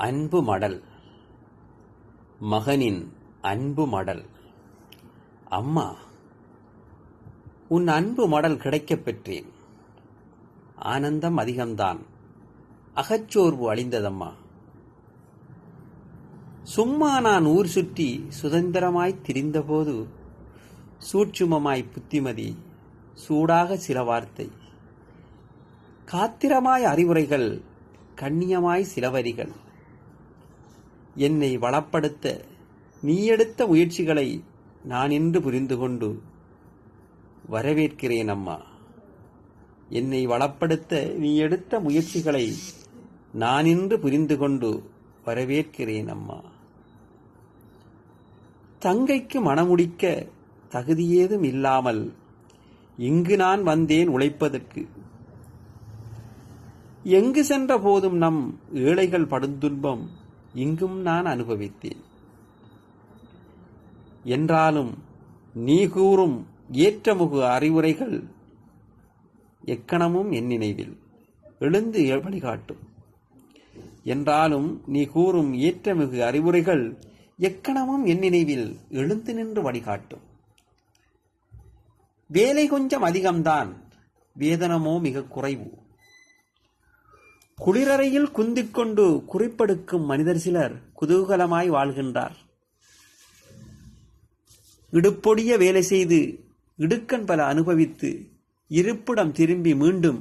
அன்பு மடல். மகனின் அன்பு மடல். அம்மா உன் அன்பு மடல் கிடைக்கப் பெற்றேன். ஆனந்தம் அதிகம்தான். அகச்சோர்வு அழிந்ததம்மா. சும்மா நான் ஊர் சுற்றி சுதந்திரமாய் திரிந்தபோது சூட்சுமமாய் புத்திமதி சூடாக சில வார்த்தை. காத்திரமாய் அறிவுரைகள் கண்ணியமாய் சில வரிகள் என்னை வளப்படுத்த நீ எடுத்த முயற்சிகளை நான் இன்று புரிந்து கொண்டு வரவேற்கிறேன் அம்மா. என்னை வளப்படுத்த நீ எடுத்த முயற்சிகளை நான் இன்று புரிந்து கொண்டு வரவேற்கிறேன் அம்மா. தங்கைக்கு மணமுடிக்க தகுதியேதும் இல்லாமல் இங்கு நான் வந்தேன் உழைப்பதற்கு. எங்கு சென்ற போதும் நம் ஏழைகள் படுந்துன்பம் இங்கும் நான் அனுபவித்தேன். என்றாலும் நீ கூறும் ஏற்றமுகு அறிவுரைகள் எக்கணமும் என் நினைவில் எழுந்து வழிகாட்டும். என்றாலும் நீ கூறும் ஏற்றமிகு அறிவுரைகள் எக்கணமும் என் நினைவில் எழுந்து நின்று வழிகாட்டும். வேலை கொஞ்சம் அதிகம்தான் வேதனமோ மிக குறைவு. குளிரறையில் குந்திக்கொண்டு குறிப்பெடுக்கும் மனிதர் சிலர் குதூகலமாய் வாழ்கின்றார். இடுப்பொடிய வேலை செய்து இடுக்கண் பல அனுபவித்து இருப்பிடம் திரும்பி மீண்டும்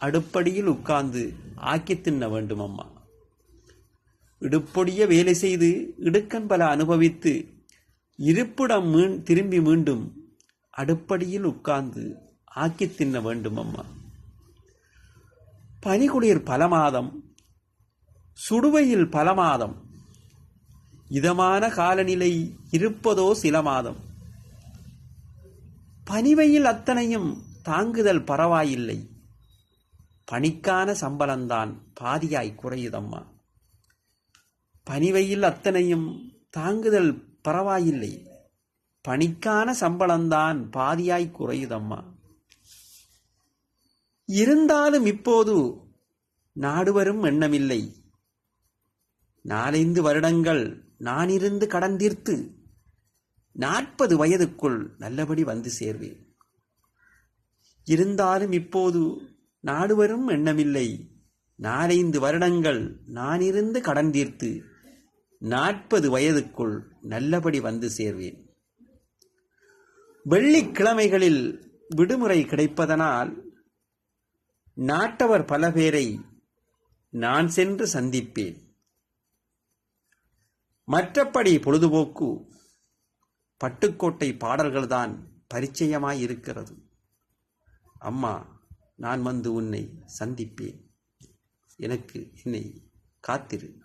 அடுப்படியில் உட்கார்ந்து ஆக்கி தின்ன வேண்டும் அம்மா இடுப்பொடிய வேலை செய்து இடுக்கண் பல அனுபவித்து இருப்பிடம் மீன் திரும்பி மீண்டும் அடுப்படியில் உட்கார்ந்து ஆக்கி தின்ன வேண்டும் அம்மா பனிகுளிர் பல மாதம் சுடுவையில் பல மாதம் இதமான காலநிலை இருப்பதோ சில மாதம். பனிவையில் அத்தனையும் தாங்குதல் பரவாயில்லை. பணிக்கான சம்பளம்தான் பாதியாய் குறையுதம்மா. பனிவையில் அத்தனையும் தாங்குதல் பரவாயில்லை. பணிக்கான சம்பளம்தான் பாதியாய் குறையுதம்மா. இருந்தாலும் இப்போது நாடுவரும் எண்ணமில்லை. நாலைந்து வருடங்கள் நான் இருந்து கடன் தீர்த்து நாற்பது வயதுக்குள் நல்லபடி வந்து சேர்வேன். இருந்தாலும் இப்போது நாடுவரும் எண்ணமில்லை. நாலைந்து வருடங்கள் நான் இருந்து கடன் தீர்த்து நாற்பது வயதுக்குள் நல்லபடி வந்து சேர்வேன். வெள்ளிக்கிழமைகளில் விடுமுறை கிடைப்பதனால் நாட்டவர் பல பேரை நான் சென்று சந்திப்பேன். மற்றபடி பொழுதுபோக்கு பட்டுக்கோட்டை பாடல்கள்தான் பரிச்சயமாய் இருக்கிறது அம்மா நான் வந்து உன்னை சந்திப்பேன். எனக்கு என்னை காத்திரு.